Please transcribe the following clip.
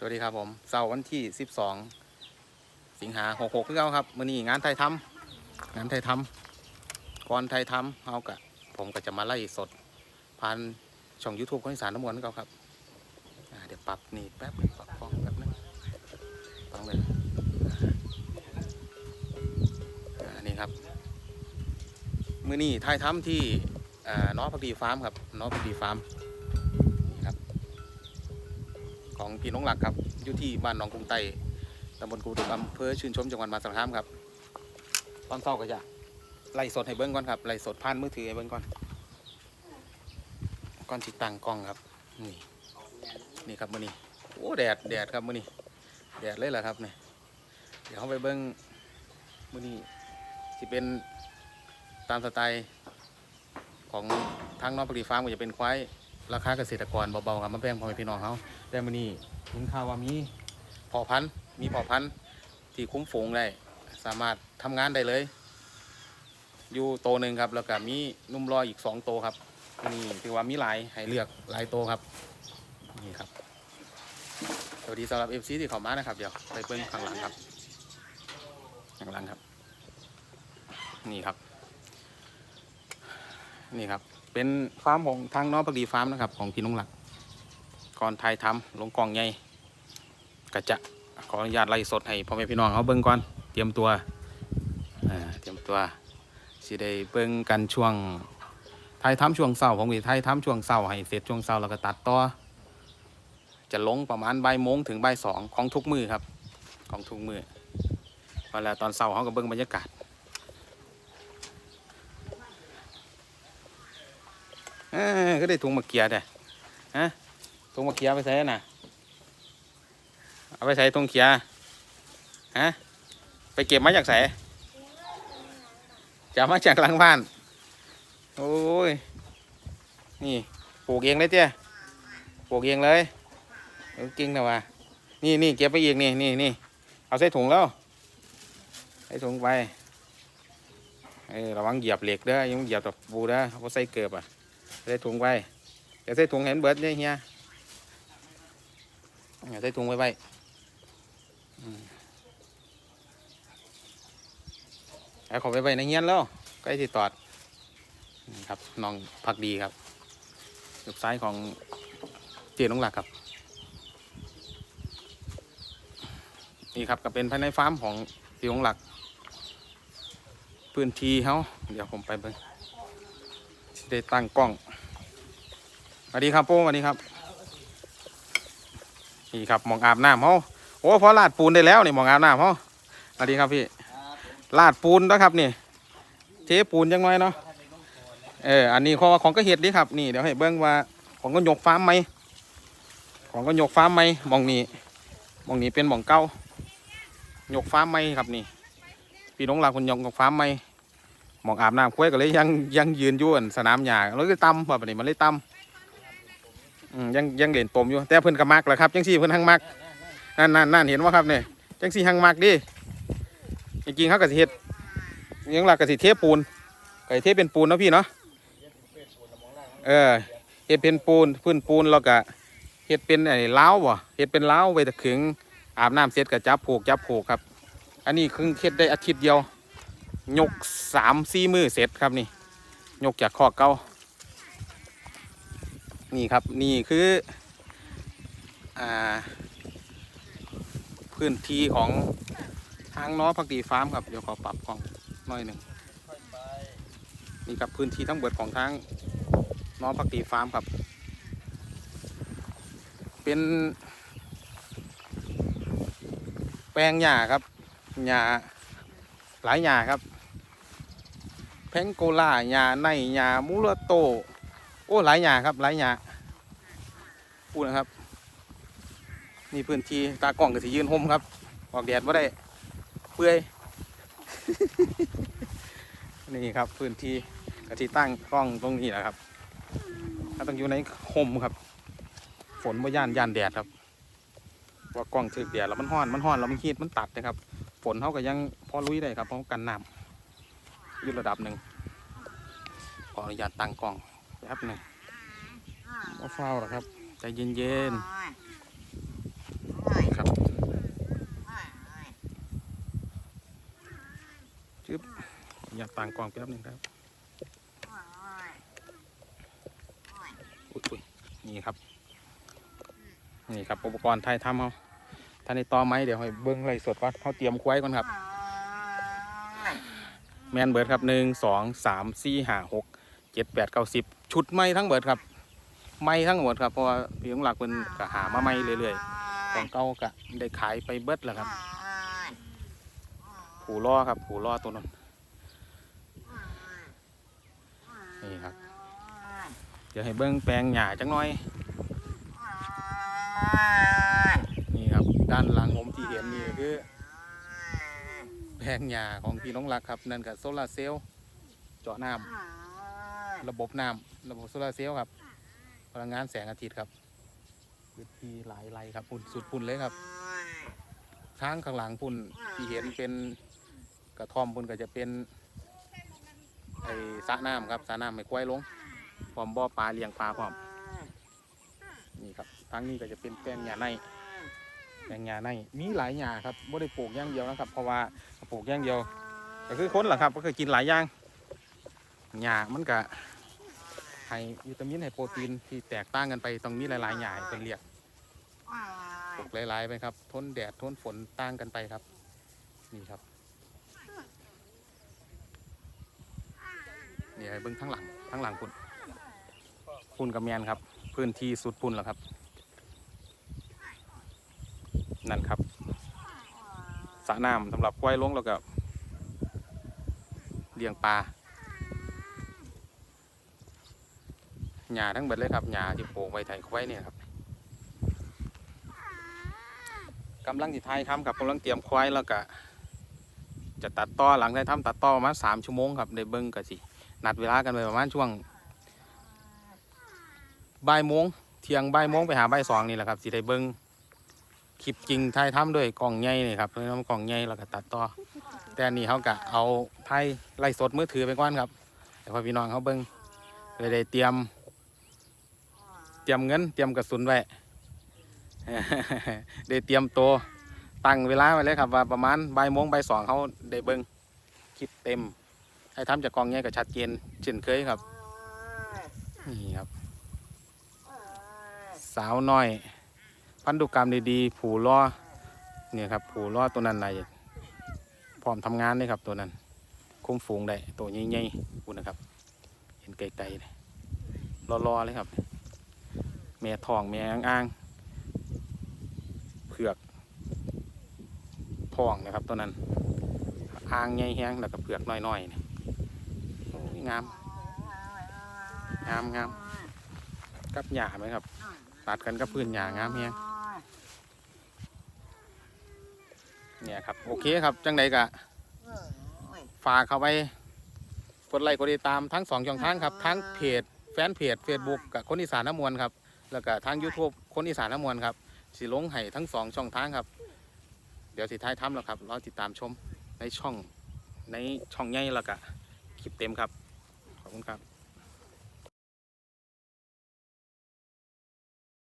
สวัสดีครับผมเสาร์วันที่ 12 สิงหา66คือเก่าครับมื้อนี้งานไทยทำงานไทยทำก่อนไทยทำเฮากะผมก็จะมาไล่สดผ่านช่อง YouTube ของอีสานน้ำมวลคือเก่าครับเดี๋ยวปรับนี่แป๊บนึงปรับกล้องแป๊บนึงฟังเลยอ่านี่ครับมื้อนี้ไทยทำที่น้องพักดีฟาร์มครับน้องพักดีฟาร์มนี่ครับ ของพี่น้องหลักครับอยู่ที่บ้านหนองกรุงไตตำบลกูดุกอำเภอชื่นชมจังหวัดมหาสารคามครับตอนเช้าก็จะไล่สดให้เบิ้งก่อนครับไล่สดผ่านมือถือให้เบิ้งก่อนก่อนติดตั้งกล้องครับนี่นี่ครับมื้อนี้โอ้แดดแดดครับมื้อนี้แดดเลยแหละครับเนี่ยเดี๋ยวเขาไปเบิ้งมื้อนี้ที่เป็นตามสไตล์ของทางน้องผลิตฟาร์มก็จะเป็นควาย ราคาเกษตรกรเบาๆครับมาแบ่งพ่อแม่พี่น้องเขาแต่มื้อนี้คุณข่าวว่ามีพอพันธุ์มีพอพันธุ์ที่คุ้มฝูงได้ สามารถทำงานได้เลย อยู่โตหนึ่งครับ แล้วก็มีนุ่มรอยอีกสองโตครับนี่ถือว่ามีหลายให้เลือกหลายโตครับนี่ครับสวัสดีสำหรับเอฟซีที่เข้ามานะครับ เดี๋ยวไปเบิ้งข้างหลังครับข้างหลังครับ นี่ครับ นี่ครับ เป็นฟาร์มของทางน้องปกดีฟาร์มนะครับ ของพี่น้องหลัก ก่อนไทยทำลงกล่องใหญ่ก็จะขออนุญาตไล่สดให้พ่อแม่พี่น้องเขาเบิ่งก่อนเตรียมตัวเตรียมตัวสิได้เบิ่งกันช่วงไทยทำช่วงเสาร์ผมก็ไทยทำช่วงเสาร์ให้เสร็จช่วงเสาร์แล้วก็ตัดต่อจะลงประมาณใบโมงถึงใบสองของทุกมือครับ ของทุกมือพอแล้วตอนเสาร์เขาก็เบิ่งบรรยากาศ เออก็ได้ถุงมะเกียร์เด้ฮะตรงมาเคียไปใส่น่ะ เอาไปใส่ตรงเคียฮะ ไปเก็บมาจากใส่จะมาจากหลังบ้าน โอ้ย นี่ปลูกเองเลยเจ้ปลูกเองเลยเออเก่งนะวะนี่นี่เก็บไปอีกนี่นี่นี่เอาใส่ถุงแล้ว ใส่ถุงไปเออระวังเหยียบเหล็กเด้อยังเหยียบตะปูเด้อเอาะใส่เกือบอะ ใส่ถุงไปอย่าใส่ถุงเห็นเบิดเนี่ยเฮียอย่าใส่ถุงไว้ไว้อืมเอาเขอไปไว้ในเงี้ยนแล้วใกล้ที่ตอดครับน้องพักดีครับลูกซ้ายของเจียนงหลักครับ นี่ครับก็เป็นภายในฟาร์มของพี่น้องหลัก พื้นที่เขาเดี๋ยวผมไปเบิ่งได้ตั้งกล้อง สวัสดีครับโป้สวัสดีครับ นี่ครับหมองอาบน้ำเขาโอ้พอลาดปูนได้แล้วนี่หมองอาบน้ำเขาสวัสดีครับพี่ลาดปูนนะครับนี่เทปูนจังไงเนาะเอออันนี้ข้อของก็เห็ดดีครับนี่เดี๋ยวให้เบิ้งว่าของก็ยกฟ้ามไหมของก็ยกฟ้ามไหมมองนี้หมองนี้เป็นหมองเก้ายกฟ้ามไหมครับนี่พี่น้องหลานคนยกฟ้ามไหมมองอาบน้ำคุ้ยก็เลยยังยังยืนยู่นสนามหญ้าแล้วก็ตำแบบนี้มันเลยตำ อืมยังยังเล่นตมอยู่ แต่เพิ่นก็มักแหละครับจังซี่เพิ่นหังมักนั่นนั่นนั่นเห็นว่าครับเนี่ยจังซี่หังมักดิจริงๆเขาก็สิเฮ็ดยังหลักก็สิเทปูนก็สิเทเป็นปูนเนาะพี่เนาะเออเฮ็ดเป็นปูนพื้นปูนแล้วก็เฮ็ดเป็นไอ้ล้าบ่เฮ็ดเป็นเล้าไว้ตะขึงอาบน้ำเสร็จก็จับผูกจับผูกครับ อันนี้คือเฮ็ดได้อาทิตย์เดียวยกสามสี่มือเสร็จครับนี่ ยกจากข้อเก่า นี่ครับนี่คืออ่าพื้นที่ของทางน้อพักดีฟาร์มครับเดี๋ยวขอปรับกล้องหน่อยหนึ่งนี่ครับพื้นที่ทั้งเบิดของทางน้อพักดีฟาร์มครับ เป็นแปลงหญ้าครับหญ้าหลายหญ้าครับ แพงโกล่าหญ้าในหญ้ามูระโต โอ้หลายหญ้าครับหลายหญ้าพูดนะครับ นี่พื้นที่ตากล้องก็สิยืนห่มครับ ออกแดดว่าได้เปื่อย นี่ครับพื้นที่กะที่ตั้งกล้องตรงนี้แหละครับถ้าต้องอยู่ในห่มครับ ฝนว่ย่านย่านแดดครับว่ากล้องถึกแดดแล้วมันห้อนมันห้อนแล้วมันขีดมันตัดนะครับ ฝนเขาก็ยังพอลุยได้ครับเพราะกันน้ำอยู่ระดับหนึ่งขออนุญาตตั้งกล้อง แป๊บนึงก็เฝ้าหรอครับใจเย็นๆครับจึ๊บอยากต่างกองแป๊บนึงครับนี่ครับ นี่ครับอุปกรณ์ไทยทำเขาท่านในตอไหมเดี๋ยวให้เบิ้งไรสดว่าเขาเตรียมควายก่อนครับ แมนเบิร์ดครับหนึ่งสองสามสี่ห้าหกเจ็ดแปดเก้าสิบ ชุดไม้ทั้งเบิดครับ ไม้ทั้งหมดครับเพราะว่าพี่ของหลักเป็นก็หามาไม้เรื่อยๆของเก่าก็ได้ขายไปเบิร์ดแล้วครับผูล่อครับผูล่อตัวนั้นนี่ครับเดี๋ยวให้เบิ้งแปลงหญ้าจังหน่อย นี่ครับด้านหลังผมที่เห็นนี่คือ แปลงหญ้าของพี่น้องรักครับนั่นกับโซลาเซลล์เจาะน้ำ ระบบน้ำระบบโซลาร์เซลล์ครับ พลังงานแสงอาทิตย์ครับพื้นที่หลายไร่ครับพุ่นสุดพุ่นเลยครับทางข้างหลังพุ่นที่เห็นเป็นกระท่อมพุ่นก็จะเป็นไอ้สระน้ำครับสระน้ำไม่กล้วยลงพร้อมบ่อปลาเลี้ยงปลาพร้อมนี่ครับทางนี้ก็จะเป็นแปลงหญ้าในแปลงหญ้าในมีหลายหญ้าครับไม่ได้ปลูกอย่างเดียวนะครับ เพราะว่าปลูกอย่างเดียว ก็คือคนแหละครับ ก็คือกินหลายอย่าง หญ้ามันก็ให้วิตามินให้โปรตีนที่แตกต่างกันไปต้องมีหลายๆหญ้าให้เป็นเรียกปลูกหลายๆไปครับทนแดดทนฝนต่างกันไปครับ นี่ครับนี่ให้เบิ้งทั้งหลังทั้งหลังพุ่นพุ่นกับแมนครับ พื้นที่สุดพุ่นแล้วครับ นั่นครับสระน้ำสำหรับกล้วยลงแล้วก็เลี้ยงปลา หญ้าทั้งเบิดเลยครับหญ้าที่ปลูกไว้ไถไว้เนี่ยครับกำลังสิไทยทำครับกำลังเตรียมควายแล้วก็จะตัดต่อหลังได้ทำตัดต่อประมาณสามชั่วโมงครับได้เบิ้งก็สินัดเวลากันไปประมาณช่วงบ่ายโมงเที่ยงบ่ายโมงไปหาบ่ายสองนี่แหละครับสิได้เบิ้งคลิปจริงไทยทำด้วยกล้องใหญ่นี่ครับน้ำกล้องใหญ่แล้วก็ตัดต่อ แต่นี่เขากะเอาไทยไล่สดมือถือไปก่อนครับแต่พอพี่น้องเขาเบิ้งเลยได้เตรียม ตรียมเงิน เตรียมกระสุนไว้ได้เตรียมตัวตั้งเวลาไว้เลยครับว่าประมาณบ่ายโมงบ่ายสองเขาได้เบิ้งคลิปเต็ม ให้ทำจากกองเงี้ยกับชัดเจนเช่นเคยครับ นี่ครับ สาวน้อย พันธุกรรมดีๆ ผูล้อเนี่ยครับ ผูล้อตัวนั้นอะไรพร้อมทำงานเลยครับตัวนั้นคุ้มฝูงได้ตัวใหญ่ๆคุณนะครับ เห็นไกลๆเลยรอๆเลยครับ แม่ทองแม่อ้างเผือกทองนะครับตัวนั้นอ้างใหญ่แห้งแล้วก็เผือกน้อยๆนี่โอ้ยงามงามงามกับหญ้าไหมครับ ตัดกันกับพื้นหญ้างามแห้งเนี่ยครับโอเคครับจังใดกะฝากเข้าไปกดไลค์กดติดตามทั้งสองช่องทางครับ ทั้งเพจแฟนเพจ Facebook กับคนอีสานน้ำมวลครับ แล้วก็ทาง YouTube คนอีสานน้ำมวลครับสิลงให้ทั้งสองช่องทางครับ เดี๋ยวสิท้ายทำแล้วครับรอติดตามชมในช่องในช่องใหญ่แล้วก็คลิปเต็มครับ ขอบคุณครับ